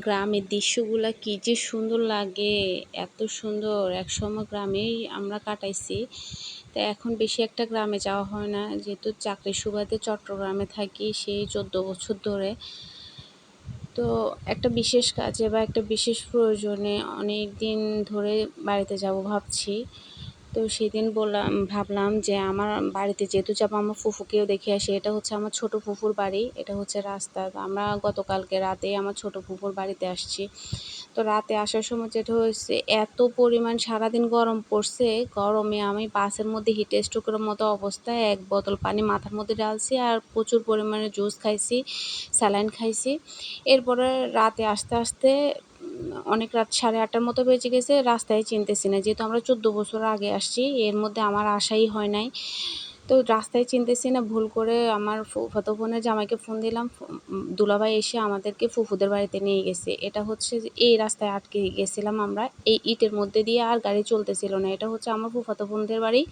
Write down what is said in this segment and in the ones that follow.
গ্রামের দৃশ্যগুলা কি যে সুন্দর লাগে, এত সুন্দর। একসময় গ্রামেই আমরা কাটাইছি। তা এখন বেশি একটা গ্রামে যাওয়া হয় না। যেহেতু চাকরির সুবাদে চট্টগ্রামে থাকি সেই চোদ্দ বছর ধরে। তো একটা বিশেষ কাজে বা একটা বিশেষ প্রয়োজনে অনেক দিন ধরে বাড়িতে যাব ভাবছি। তো সেদিন বললাম, ভাবলাম যে আমার বাড়িতে যেহেতু যাব আমার ফুফুকেও দেখে আসি, এটা হচ্ছে আমার ছোট ফুফুর বাড়ি, এটা হচ্ছে রাস্তা। আমরা গতকালকে রাতে আমার ছোট ফুফুর বাড়িতে আসছি। তো রাতে আসার সময় যেটা হয়েছে, এত পরিমাণ সারাদিন গরম পড়ছে, গরমে আমি বাসের মধ্যে হিটে স্ট্রোকের মতো অবস্থায় এক বোতল পানি মাথার মধ্যে ডালছি আর প্রচুর পরিমাণে জুস খাইছি, স্যালাইন খাইছি। এরপরে রাতে আস্তে আস্তে অনেক রাত সাড়ে আটটার মতো বেজে গেছে, রাস্তায় চিনতেছি না। যেহেতু আমরা চোদ্দ বছর আগে আসছি, এর মধ্যে আমার আশাই হয় নাই। তো রাস্তায় চিনতেছি না, ভুল করে আমার ফুফাতো বোনের জামাইকে ফোন দিলাম। দুলাভাই এসে আমাদেরকে ফুফুদের বাড়িতে নিয়ে গেছে। এটা হচ্ছে এই রাস্তায় আটকে গেছিলাম আমরা, এই ইটের মধ্যে দিয়ে আর গাড়ি চলতেছিল না। এটা হচ্ছে আমার ফুফাতো বোনদের বাড়ি।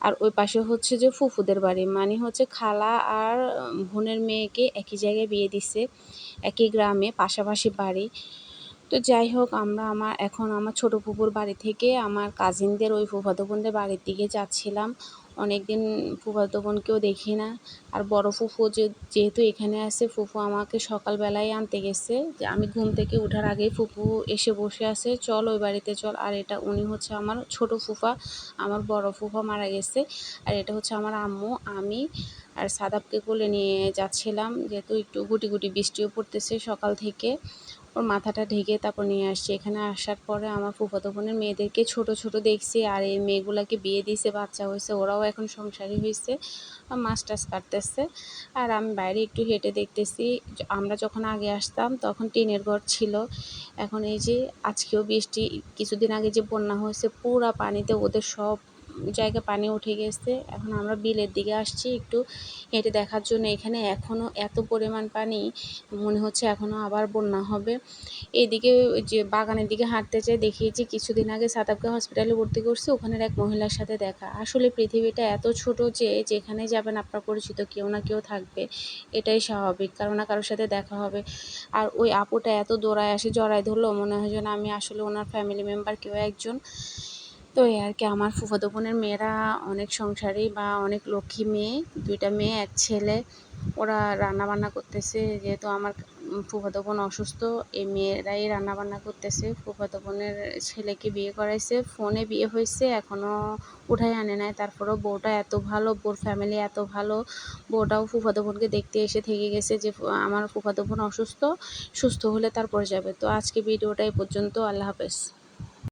আর ওই পাশে হচ্ছে যে ফুফুদের বাড়ি। মানে হচ্ছে খালা আর বোনের মেয়েকে একই জায়গায় বিয়ে দিছে, একই গ্রামে, পাশাপাশি বাড়ি। তো যাই হোক, আমরা আমার, এখন আমার ছোটো ফুপুর বাড়ি থেকে আমার কাজিনদের ওই ফুফাতো বোনদের বাড়ির দিকে যাচ্ছিলাম। অনেক দিন ফুফাতো বোনকেও দেখি না। আর বড় ফুফু যে, যেহেতু এখানে আছে, ফুফু আমাকে সকালবেলায় আনতে গেছে। যে, আমি ঘুম থেকে ওঠার আগেই ফুফু এসে বসে আছে, চল ওই বাড়িতে চল। আর এটা উনি হচ্ছে আমার ছোট ফুফা, আমার বড় ফুফা মারা গেছে। আর এটা হচ্ছে আমার আম্মু, আমি আর সাদাবকে কোলে নিয়ে যাচ্ছিলাম। যেহেতু একটু গুটি গুটি বৃষ্টিও পড়তেছে সকাল থেকে। ওর মাথাটা ঢেকে তারপর নিয়ে আসছি। এখানে আসার পরে আমার ফুফাতো বোনের মেয়েদেরকে ছোট ছোট দেখছি আর এই মেয়েগুলাকে বিয়ে দিয়েছে, বাচ্চা হয়েছে, ওরাও এখন সংসারী হয়েছে মাছ টাছ কাটতেছে। আর আমি বাইরে একটু হেঁটে দেখতেছি, আমরা যখন আগে আসতাম তখন টিনের ঘর ছিল। এখন এই যে আজকেও বৃষ্টি, কিছুদিন আগে যে বন্যা হয়েছে, পুরা পানিতে ওদের সব জায়গায় পানি উঠে গেছে। এখন আমরা বিলের দিকে আসছি একটু হেঁটে দেখার জন্য। এখানে এখনও এত পরিমাণ পানি, মনে হচ্ছে এখনও আবার বন্যা হবে। এদিকে যে বাগানের দিকে হাঁটতে চাই দেখিয়েছি, কিছুদিন আগে সাতাবকে হসপিটালে ভর্তি করছি, ওখানের এক মহিলার সাথে দেখা। আসলে পৃথিবীটা এত ছোট যে যেখানে যাবেন আপনার পরিচিত কেউ না কেউ থাকবে। এটাই স্বাভাবিক কারও না কারোর সাথে দেখা হবে। আর ওই আপুটা এত দৌড়ায় আসে, জড়ায় ধরলো, মনে হয় যেন আমি আসলে ওনার ফ্যামিলি মেম্বার কেউ একজন। তো এই আর কি, আমার ফুফাতো বোনের মেয়েরা অনেক সংসারী বা অনেক লক্ষ্মী মেয়ে, দুইটা মেয়ে, এক ছেলে। ওরা রান্না বান্না করতেছে, যেহেতু আমার ফুফাতো বোন অসুস্থ, এই মেয়েরাই রান্না বান্না করতেছে। ফুফাতো বোনের ছেলেকে বিয়ে করাইছে, ফোনে বিয়ে হয়েছে এখনও উঠাই আনে নাই। তারপরেও বউটা এত ভালো বোর ফ্যামিলি এত ভালো, বউটাও ফুফাতো বোনকে দেখতে এসে থেকে গেছে যে আমার ফুফাতো বোন অসুস্থ, সুস্থ হলে তারপর যাবে। তো আজকে ভিডিওটা এই পর্যন্ত, আল্লাহ হাফেজ।